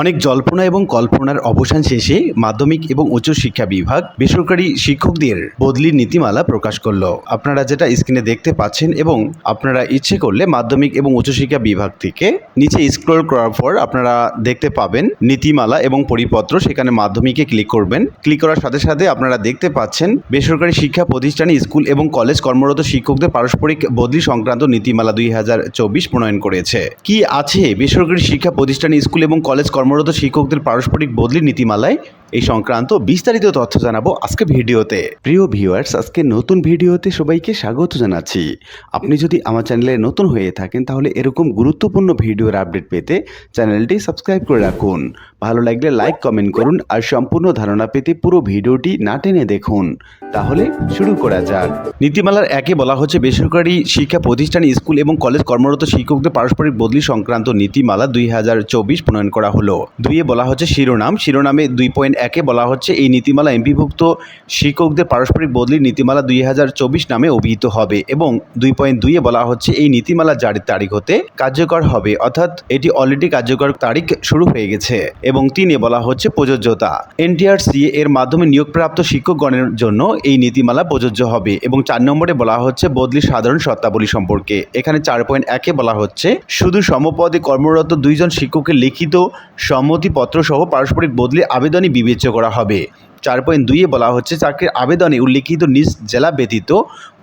অনেক জল্পনা এবং কল্পনার অবসান শেষে মাধ্যমিক এবং উচ্চ শিক্ষা বিভাগ বেসরকারি শিক্ষকদের বদলির নীতিমালা প্রকাশ করল। আপনারা যেটা স্ক্রিনে দেখতে পাচ্ছেন এবং আপনারা ইচ্ছে করলে মাধ্যমিক এবং উচ্চশিক্ষা বিভাগ থেকে নিচে স্ক্রল করার পর আপনারা দেখতে পাবেন নীতিমালা এবং পরিপত্র। সেখানে মাধ্যমিকে ক্লিক করবেন। ক্লিক করার সাথে সাথে আপনারা দেখতে পাচ্ছেন বেসরকারি শিক্ষা প্রতিষ্ঠানে স্কুল এবং কলেজ কর্মরত শিক্ষকদের পারস্পরিক বদলি সংক্রান্ত নীতিমালা দুই হাজার চব্বিশ প্রণয়ন করেছে। কি আছে বেসরকারি শিক্ষা প্রতিষ্ঠানে স্কুল এবং কলেজ কর্মরত শিক্ষকদের পারস্পরিক বদলি নীতিমালায় এই সংক্রান্ত বিস্তারিত তথ্য জানাব আজকে ভিডিওতে। প্রিয় ভিউয়ার্স, আজকে নতুন ভিডিওতে সবাইকে স্বাগত জানাচ্ছি। আপনি যদি আমার চ্যানেলে নতুন হয়ে থাকেন, তাহলে এরকম গুরুত্বপূর্ণ ভিডিওর আপডেট পেতে চ্যানেলটি সাবস্ক্রাইব করে রাখুন। ভালো লাগলে লাইক, কমেন্ট করুন আর সম্পূর্ণ ধারণা পেতে পুরো ভিডিওটি না টেনে দেখুন। তাহলে শুরু করা যাক। নীতিমালার একে বলা হচ্ছে বেসরকারি শিক্ষা প্রতিষ্ঠান, স্কুল এবং কলেজ কর্মরত শিক্ষকদের পারস্পরিক বদলি সংক্রান্ত নীতিমালা দুই হাজার চব্বিশ প্রণয়ন করা হলো। দুইয়ে বলা হচ্ছে শিরোনাম। শিরোনামে দুই পয়েন্ট একে বলা হচ্ছে এই নীতিমালা এমপিভুক্ত শিক্ষকদের পারস্পরিক বদলি নীতিমালা দুই হাজার চব্বিশ নামে অভিহিত হবে এবং দুই পয়েন্ট দুইয়ে বলা হচ্ছে এই নীতিমালা জারির তারিখ হতে কার্যকর হবে। অর্থাৎ এটি অলরেডি কার্যকর তারিখ শুরু হয়ে গেছে এবং তিনে বলা হচ্ছে প্রযোজ্যতা। এনটিআরসি এর মাধ্যমে নিয়োগপ্রাপ্ত শিক্ষকগণের জন্য এই নীতিমালা প্রযোজ্য হবে এবং চার নম্বরে বলা হচ্ছে বদলি সাধারণ শর্তাবলী সম্পর্কে। এখানে চার পয়েন্ট একে বলা হচ্ছে, শুধু সমপদে কর্মরত দুইজন শিক্ষকের লিখিত সম্মতিপত্র সহ পারস্পরিক বদলি আবেদনই বিবেচ্য করা হবে। চার পয়েন্ট দুইয়ে বলা হচ্ছে, চাকরির আবেদনে উল্লিখিত নিজ জেলা ব্যতীত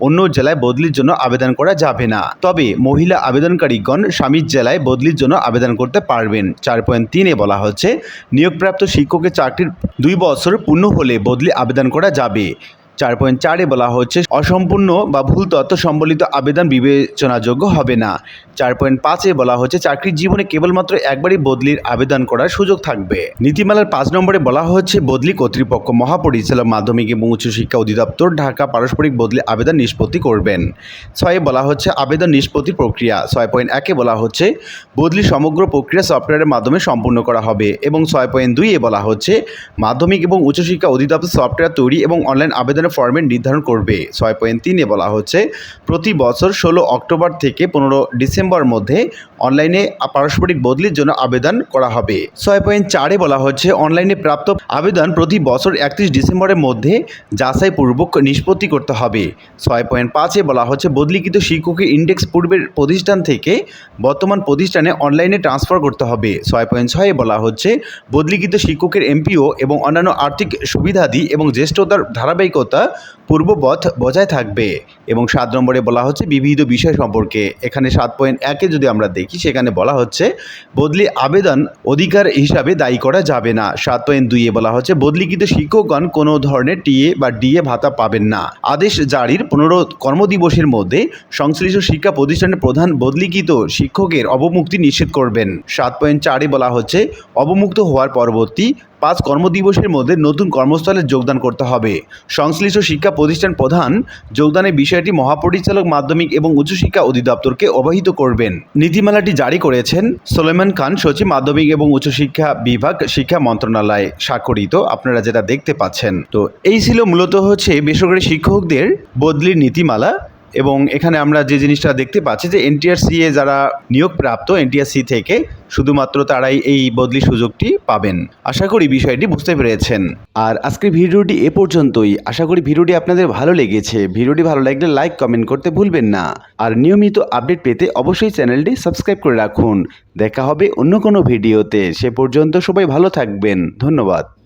অন্য জেলায় বদলির জন্য আবেদন করা যাবে না। তবে মহিলা আবেদনকারীগণ স্বামীর জেলায় বদলির জন্য আবেদন করতে পারবেন। চার পয়েন্ট তিনে বলা হচ্ছে, নিয়োগপ্রাপ্ত শিক্ষকের চাকরির দুই বছর পূর্ণ হলে বদলি আবেদন করা যাবে। চার পয়েন্ট চারে বলা হচ্ছে, অসম্পূর্ণ বা ভুল তথ্য সম্বলিত আবেদন বিবেচনাযোগ্য হবে না। চার পয়েন্ট পাঁচে বলা হচ্ছে, চাকরির জীবনে কেবলমাত্র একবারই বদলির আবেদন করার সুযোগ থাকবে। নীতিমালার পাঁচ নম্বরে বলা হচ্ছে, বদলি কর্তৃপক্ষ মহাপরিচালক মাধ্যমিক এবং উচ্চশিক্ষা অধিদপ্তর ঢাকা পারস্পরিক বদলি আবেদন নিষ্পত্তি করবেন। ছয়ে বলা হচ্ছে, আবেদন নিষ্পত্তির প্রক্রিয়া। ছয় পয়েন্ট একে বলা হচ্ছে, বদলি সমগ্র প্রক্রিয়া সফটওয়্যারের মাধ্যমে সম্পূর্ণ করা হবে এবং ছয় পয়েন্ট দুইয়ে বলা হচ্ছে, মাধ্যমিক এবং উচ্চশিক্ষা অধিদপ্তর সফটওয়্যার তৈরি এবং অনলাইন আবেদনের ফরম্যাট নির্ধারণ করবে। ছয় পয়েন্ট তিনে বলা হচ্ছে, প্রতি বছর ষোলো অক্টোবর থেকে পনেরো ডিসেম্বর মধ্যে অনলাইনে পারস্পরিক বদলির জন্য আবেদন করা হবে। ছয় পয়েন্ট চারে বলা হচ্ছে অনলাইনে প্রাপ্ত আবেদন প্রতি বছর একত্রিশ ডিসেম্বরের মধ্যে যাচাইপূর্বক নিষ্পত্তি করতে হবে। ছয় পয়েন্ট পাঁচে বলা হচ্ছে, বদলিকৃত শিক্ষকের ইন্ডেক্স পূর্বের প্রতিষ্ঠান থেকে বর্তমান প্রতিষ্ঠানে অনলাইনে ট্রান্সফার করতে হবে। ছয় পয়েন্ট ছয়ে বলা হচ্ছে, বদলিকৃত শিক্ষকের এমপিও এবং অন্যান্য আর্থিক সুবিধাদি এবং জ্যেষ্ঠতার ধারাবাহিকতা পূর্ববৎ বজায় থাকবে। এবং সাত নম্বরে বলা হচ্ছে বিবিধ বিষয় সম্পর্কে। এখানে সাত পয়েন্ট একে যদি আমরা দেখি, সেখানে বলা হচ্ছে বদলি আবেদন অধিকার হিসাবে দায়ী করা যাবে না। সাত পয়েন্ট দুইয়ে বলা হচ্ছে বদলিকৃত শিক্ষকগণ কোনো ধরনের টিএ বা ডিএ ভাতা পাবেন না। আদেশ জারির পনেরো কর্মদিবসের মধ্যে সংশ্লিষ্ট শিক্ষা প্রতিষ্ঠানের প্রধান বদলিকৃত শিক্ষকের অবমুক্তি নিশ্চিত করবেন। সাত পয়েন্ট চারে বলা হচ্ছে অবমুক্ত হওয়ার পরবর্তী পাঁচ কর্মদিবসের মধ্যে নতুন কর্মস্থলে যোগদান করতে হবে। সংশ্লিষ্ট শিক্ষা প্রতিষ্ঠান প্রধান যোগদানের বিষয়টি মহাপরিচালক মাধ্যমিক এবং উচ্চশিক্ষা অধিদপ্তরকে অবহিত করবেন। নীতিমালাটি জারি করেছেন সোলেমান খান, সচিব মাধ্যমিক এবং উচ্চশিক্ষা বিভাগ শিক্ষা মন্ত্রণালয়, স্বাক্ষরিত। আপনারা যেটা দেখতে পাচ্ছেন। তো এই ছিল মূলত হচ্ছে বেসরকারি শিক্ষকদের বদলির নীতিমালা। এবং এখানে আমরা যে জিনিসটা দেখতে পাচ্ছি যে এনটিআরসি এ যারা নিয়োগপ্রাপ্ত এনটিআরসি থেকে শুধুমাত্র তারাই এই বদলি সুযোগটি পাবেন। আশা করি বিষয়টি বুঝতে পেরেছেন। আর আজকের ভিডিওটি এ পর্যন্তই। আশা করি ভিডিওটি আপনাদের ভালো লেগেছে। ভিডিওটি ভালো লাগলে লাইক, কমেন্ট করতে ভুলবেন না। আর নিয়মিত আপডেট পেতে অবশ্যই চ্যানেলটি সাবস্ক্রাইব করে রাখুন। দেখা হবে অন্য কোনো ভিডিওতে। সে পর্যন্ত সবাই ভালো থাকবেন। ধন্যবাদ।